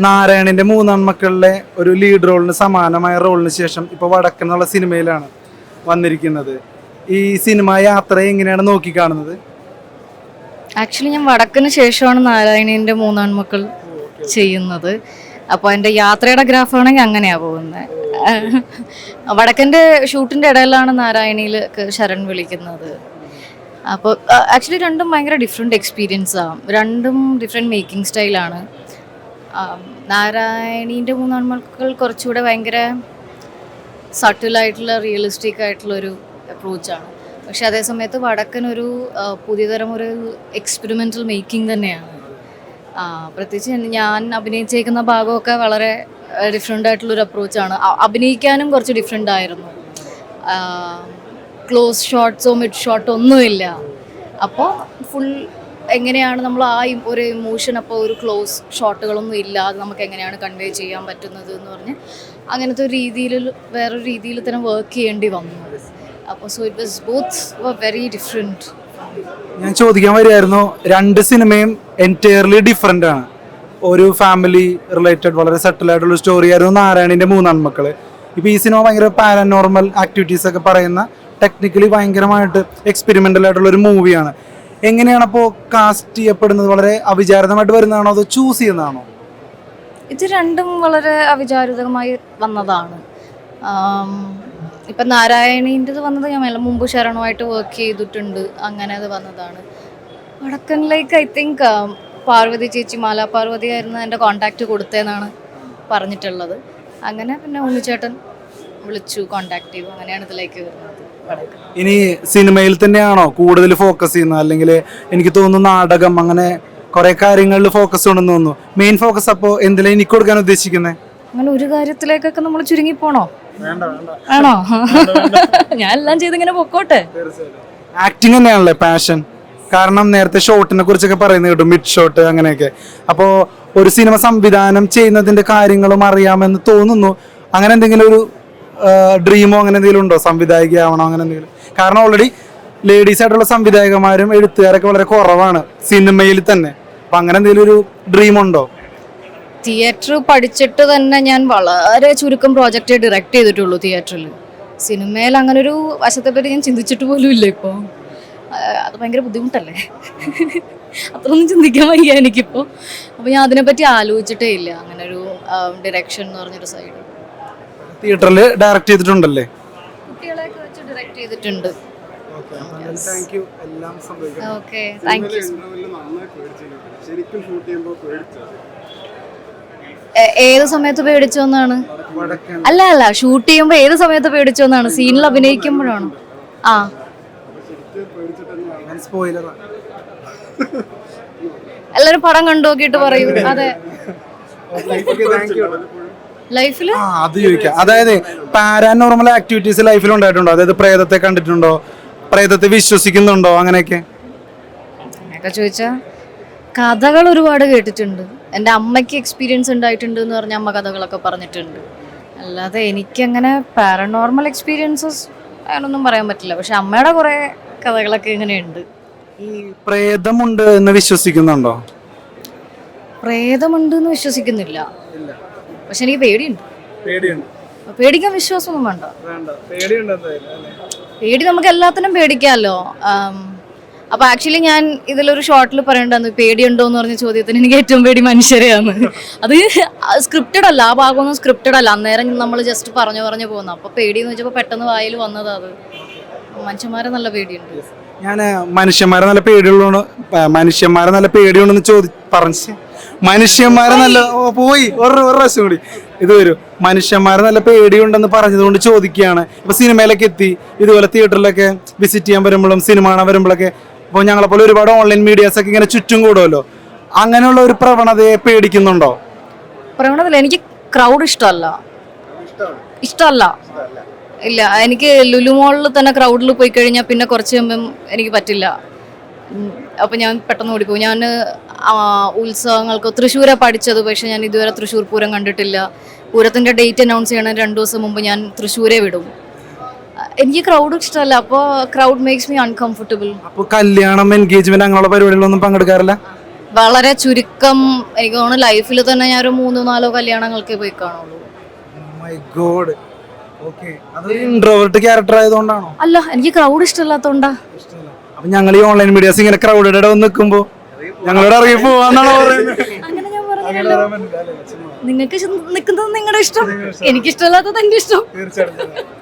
നാരായണിന്റെ മൂന്നാം മക്കളിലെ ഒരു ലീഡ് റോളിന് സമാനമായ റോളിന് ശേഷം ഇപ്പൊ വടക്കെന്നുള്ള സിനിമയിലാണ് വന്നിരിക്കുന്നത്. ഈ സിനിമ യാത്ര എങ്ങനെയാണ് നോക്കി കാണുന്നത് ആക്ച്വലി ഞാൻ വടക്കിന് ശേഷമാണ് നാരായണിന്റെ മൂന്നാം മക്കൾ ചെയ്യുന്നത്. അപ്പോൾ എന്റെ യാത്രയുടെ ഗ്രാഫ് ആണെങ്കിൽ അങ്ങനെയാണ് പോകുന്നത്. വടക്കന്റെ ഷൂട്ടിന്റെ ഇടയിലാണ് നാരായണിയിൽ ശരൺ വിളിക്കുന്നത്. അപ്പോൾ ആക്ച്വലി രണ്ടും ഭയങ്കര ഡിഫറെന്റ് ആവും രണ്ടും ഡിഫറെന്റ് മേക്കിംഗ് സ്റ്റൈലാണ് നാരായണീന്റെ മൂന്നാൺമക്കൾ കുറച്ചുകൂടെ ഭയങ്കര സട്ടിലായിട്ടുള്ള റിയലിസ്റ്റിക് ആയിട്ടുള്ളൊരു അപ്രോച്ചാണ് പക്ഷെ അതേസമയത്ത് വടക്കൻ ഒരു പുതിയ പുതിയതരം ഒരു എക്സ്പെരിമെന്റൽ മേക്കിംഗ് തന്നെയാണ് പ്രത്യേകിച്ച് ഞാൻ അഭിനയിച്ചേക്കുന്ന ഭാഗമൊക്കെ വളരെ ഡിഫറെന്റ് ആയിട്ടുള്ളൊരു അപ്രോച്ചാണ് അഭിനയിക്കാനും കുറച്ച് ഡിഫറെന്റ് ആയിരുന്നു. ക്ലോസ് ഷോട്ട്സോ മിഡ് ഷോട്ടോ ഒന്നുമില്ല. അപ്പോൾ ഫുൾ എങ്ങനെയാണ് നമ്മൾ ആ ഒരു ഇമോഷൻ അപ്പോൾ ഒരു ക്ലോസ് ഷോട്ടുകളൊന്നും ഇല്ലാതെ നമുക്ക് എങ്ങനെയാണ് കൺവേ ചെയ്യാൻ പറ്റുന്നത് എന്ന് പറഞ്ഞ് അങ്ങനത്തെ ഒരു രീതിയിൽ വേറൊരു രീതിയിൽ തന്നെ വർക്ക് ചെയ്യേണ്ടി വന്നു. അപ്പോൾ so it was both very different ഞാൻ ചോദിക്കാൻ വരികയായിരുന്നു രണ്ട് സിനിമയും എന്റയർലി ഡിഫറെന്റ് ആണ്. ഒരു ഫാമിലി റിലേറ്റഡ് വളരെ സെറ്റിൽ ആയിട്ടുള്ള സ്റ്റോറി ആയിരുന്നു നാരായണിന്റെ മൂന്നാം മക്കൾ. ഇപ്പോൾ ഈ സിനിമ ഭയങ്കര പാരനോർമൽ ആക്ടിവിറ്റീസ് ഒക്കെ പറയുന്ന ടെക്നിക്കലി ഭയങ്കരമായിട്ട് എക്സ്പെരിമെന്റൽ ആയിട്ടുള്ള ഒരു മൂവിയാണ് എങ്ങനെയാണ് അപ്പോൾ കാസ്റ്റ് ചെയ്യപ്പെടുന്നത്? വളരെ അവിചാരിതമായിട്ട് വരുന്നതാണോ അതോ ചൂസ് ചെയ്യുന്നതാണോ? ഇത് രണ്ടും വളരെ അവിചാരിതമായി വന്നതാണ്. ഇപ്പം നാരായണീന്റെത് വന്നത് ഞാൻ മുമ്പ് ശരണമായിട്ട് വർക്ക് ചെയ്തിട്ടുണ്ട്. അങ്ങനെ അത് വന്നതാണ്. വടക്കനിലേക്ക് ഐ തിങ്ക് പാർവതി ചേച്ചി മാല പാർവതി ആയിരുന്നു എന്റെ കോണ്ടാക്റ്റ് കൊടുത്തതെന്നാണ് പറഞ്ഞിട്ടുള്ളത്. അങ്ങനെ പിന്നെ ഉണ്ണിച്ചേട്ടൻ വിളിച്ചു കോണ്ടാക്ട് ചെയ്തു. അങ്ങനെയാണ് ഇതിലേക്ക് വരുന്നത്. ഇനി സിനിമയിൽ തന്നെയാണോ കൂടുതൽ ഫോക്കസ് ചെയ്യുന്നത്? അല്ലെങ്കിൽ എനിക്ക് തോന്നുന്നു നാടകം അങ്ങനെ കുറെ കാര്യങ്ങളിൽ ഫോക്കസ് ഉണ്ടെന്ന് തോന്നുന്നു. മെയിൻ ഫോക്കസ് അപ്പോ എന്തിലാണ് എനിക്ക് കൊടുക്കാൻ ഉദ്ദേശിക്കുന്നത്? അങ്ങനെ ഒരു കാര്യത്തിലേക്കൊക്കെ നമ്മൾ ചുരുങ്ങി പോണോ? ആണോ? ഞാൻ എല്ലാം ചെയ്ത് ഇങ്ങനെ പൊക്കോട്ടെ? ആക്ടിങ് തന്നെയാണല്ലേ പാഷൻ കാരണം നേരത്തെ ഷോട്ടിനെ കുറിച്ചൊക്കെ പറയുന്നത് കേട്ടു മിഡ് ഷോട്ട് അങ്ങനെയൊക്കെ. അപ്പോൾ ഒരു സിനിമ സംവിധാനം ചെയ്യുന്നതിന്റെ കാര്യങ്ങളും അറിയാമെന്ന് തോന്നുന്നു. അങ്ങനെ എന്തെങ്കിലും ഒരു ഡ്രീമോ അങ്ങനെ എന്തെങ്കിലും ഉണ്ടോ? സംവിധായിക ആവണോ അങ്ങനെ എന്തെങ്കിലും? കാരണം ഓൾറെഡി ലേഡീസ് ആയിട്ടുള്ള സംവിധായകന്മാരും എഴുത്തുകാരൊക്കെ വളരെ കുറവാണ് സിനിമയിൽ തന്നെ. അപ്പൊ അങ്ങനെ എന്തെങ്കിലും ഒരു ഡ്രീം ഉണ്ടോ? തിയേറ്റർ പഠിച്ചിട്ട് തന്നെ ഞാൻ വളരെ ചുരുക്കം പ്രോജക്റ്റ് ഡയറക്റ്റ് ചെയ്തിട്ടുള്ളൂ തിയേറ്ററിൽ സിനിമയിൽ അങ്ങനെ ഒരു വശത്തെ പറ്റി ഞാൻ ചിന്തിച്ചിട്ട് പോലും ഇല്ല ഇപ്പോൾ അത് ഭയങ്കര ബുദ്ധിമുട്ടല്ലേ? അത്രയൊന്നും ചിന്തിക്കാൻ വയ്യ എനിക്കിപ്പോൾ അപ്പോൾ ഞാൻ അതിനെപ്പറ്റി ആലോചിച്ചിട്ടേ ഇല്ല. അങ്ങനെ ഒരു ഡിറക്ഷൻ എന്ന് പറഞ്ഞൊരു സൈഡ് തിയേറ്ററിൽ ഡയറക്റ്റ് ചെയ്തിട്ടുണ്ടല്ലേ? കുട്ടികളെയൊക്കെ വെച്ച് ഡയറക്റ്റ് ചെയ്തിട്ടുണ്ട്. താങ്ക് യു എല്ലാം സംഭവിക്കും ഓക്കെ താങ്ക് യു ശരിക്കും ഷൂട്ട് ചെയ്യുമ്പോൾ പേടിച്ചത് ഏത് സമയത്ത് പേടിച്ചു എന്നാണ് അല്ല അല്ല ഷൂട്ട് ചെയ്യുമ്പോൾ ഏത് സമയത്ത് പേടിച്ചു എന്നാണ് സീനിൽ അഭിനയിക്കുമ്പോഴാണ്? ആ. എല്ലാരും പടം കണ്ടു നോക്കിയിട്ട് പറയൂ. അതെ. ലൈഫിൽ? ആ അത് ചോദിക്കാം. അതായത് പാരാനോർമൽ ആക്ടിവിറ്റീസ് ലൈഫിൽ ഉണ്ടായിട്ടുണ്ടോ? അതായത് പ്രേതത്തെ കണ്ടിട്ടുണ്ടോ? പ്രേതത്തെ വിശ്വസിക്കുന്നുണ്ടോ? അങ്ങനെയൊക്കെ. അങ്ങനെയൊക്കെ ചോദിച്ചാ കഥകൾ ഒരുപാട് കേട്ടിട്ടുണ്ട്. എന്റെ അമ്മയ്ക്ക് എക്സ്പീരിയൻസ് ഉണ്ടായിട്ടുണ്ട് എന്ന് പറഞ്ഞ അമ്മ കഥകളൊക്കെ പറഞ്ഞിട്ടുണ്ട്. അല്ലാതെ എനിക്കങ്ങനെ പാരനോർമൽ എക്സ്പീരിയൻസസ് അങ്ങനൊന്നും പറയാൻ പറ്റില്ല. പക്ഷെ അമ്മയുടെ കുറേ കഥകളൊക്കെ ഇങ്ങനെയുണ്ട്. ഈ പ്രേതമുണ്ട് എന്ന് വിശ്വസിക്കുന്നുണ്ടോ? പ്രേതമുണ്ട് എന്ന് വിശ്വസിക്കുന്നില്ല. പക്ഷെ എനിക്ക് പേടിയുണ്ട്. പേടിയുണ്ട്. പേടിക്കാൻ വിശ്വാസമൊന്നും വേണ്ട. പേടി നമുക്ക് എല്ലാത്തിനും പേടിക്കാമല്ലോ അപ്പൊ ആക്ച്വലി ഞാൻ ഇതിലൊരു ഷോർട്ടിൽ പറയണ്ടെന്ന് പേടിയുണ്ടോ എന്ന് പറഞ്ഞ ചോദ്യത്തിന് എനിക്ക് ഏറ്റവും പേടി മനുഷ്യരെയാണ്. അത് സ്ക്രിപ്റ്റഡ് അല്ല ആ ഭാഗമൊന്നും സ്ക്രിപ്റ്റഡ് അല്ല. അന്നേരം നമ്മൾ ജസ്റ്റ് പറഞ്ഞു പറഞ്ഞു പോകുന്നു. അപ്പൊ പേടി എന്ന് വെച്ചപ്പോൾ പെട്ടെന്ന് വായിൽ വന്നതാ അത്. മനുഷ്യന്മാരെ നല്ല പേടിയുണ്ട്. ഞാൻ മനുഷ്യന്മാരെ നല്ല പേടിയുള്ള മനുഷ്യന്മാരെ നല്ല പേടിയുണ്ടെന്ന് ചോദി പറഞ്ഞു മനുഷ്യന്മാരെ നല്ല പോയി. ഒരു ഒരു പ്രാവശ്യം കൂടി. ഇത് വരും. മനുഷ്യന്മാരെ നല്ല പേടിയുണ്ടെന്ന് പറഞ്ഞതുകൊണ്ട് ചോദിക്കുകയാണ്. ഇപ്പൊ സിനിമയിലൊക്കെ എത്തി. ഇതുപോലെ തിയേറ്ററിലൊക്കെ വിസിറ്റ് ചെയ്യാൻ വരുമ്പോഴും സിനിമ കാണാൻ വരുമ്പോഴൊക്കെ ഇപ്പൊ ഞങ്ങളെ പോലെ ഒരുപാട് ഓൺലൈൻ മീഡിയാസ് ഒക്കെ ഇങ്ങനെ ചുറ്റും കൂടുമല്ലോ. അങ്ങനെയുള്ള ഒരു പ്രവണതയെ പേടിക്കുന്നുണ്ടോ? പ്രവണതല്ല എനിക്ക് ക്രൗഡ് ഇഷ്ടമല്ല. ഇഷ്ടമല്ല. ഇല്ല. എനിക്ക് ലുലുമോളിൽ തന്നെ ക്രൗഡിൽ പോയി കഴിഞ്ഞാൽ പിന്നെ കുറച്ച് കഴിയുമ്പം എനിക്ക് പറ്റില്ല. അപ്പൊ ഞാൻ പെട്ടെന്ന് ഓടിപ്പോകും ഞാൻ ഉത്സവങ്ങൾക്ക് തൃശ്ശൂരെ പഠിച്ചത് പക്ഷെ ഞാൻ ഇതുവരെ തൃശ്ശൂർ പൂരം കണ്ടിട്ടില്ല. പൂരത്തിന്റെ ഡേറ്റ് അനൗൺസ് ചെയ്യണ രണ്ട് ദിവസം മുമ്പ് ഞാൻ തൃശ്ശൂരെ വിടും. എനിക്ക് ക്രൗഡ് ഇഷ്ടമല്ല അപ്പോൾ ക്രൗഡ് മേക്സ് മീ അൺകംഫർട്ടബിൾ അപ്പോൾ കല്യാണം എൻഗേജ്മെന്റ് അങ്ങനെയുള്ള പരിപാടികളൊന്നും പങ്കെടുക്കാറില്ല? വളരെ ചുരുക്കം. എനിക്ക് തോന്നുന്നു ലൈഫിൽ തന്നെ ഞാൻ ഒരു മൂന്നോ നാലോ കല്യാണങ്ങൾക്ക് പോയി കാണുള്ളൂ. മൈ ഗോഡ് ഓക്കെ അത് ഇൻട്രോവേർട്ട് ക്യാരക്ടർ ആയതുകൊണ്ടാണോ? അല്ല എനിക്ക് ക്രൗഡ് ഇഷ്ടമില്ലാത്തോണ്ടാ. അപ്പൊ ഞങ്ങൾ ഈ ഓൺലൈൻ മീഡിയാസ് ഇങ്ങനെ ക്രൗഡഡ് വന്ന് നിൽക്കുമ്പോ ഞങ്ങളോട് ഇറങ്ങി പോവാന്നാണോ പറയുന്നത് അങ്ങനെ ഞാൻ നിങ്ങൾക്ക് നിൽക്കുന്നത് നിങ്ങളുടെ ഇഷ്ടം എനിക്കിഷ്ടമല്ലാത്തത് എന്റെ ഇഷ്ടം തീർച്ചയായിട്ടും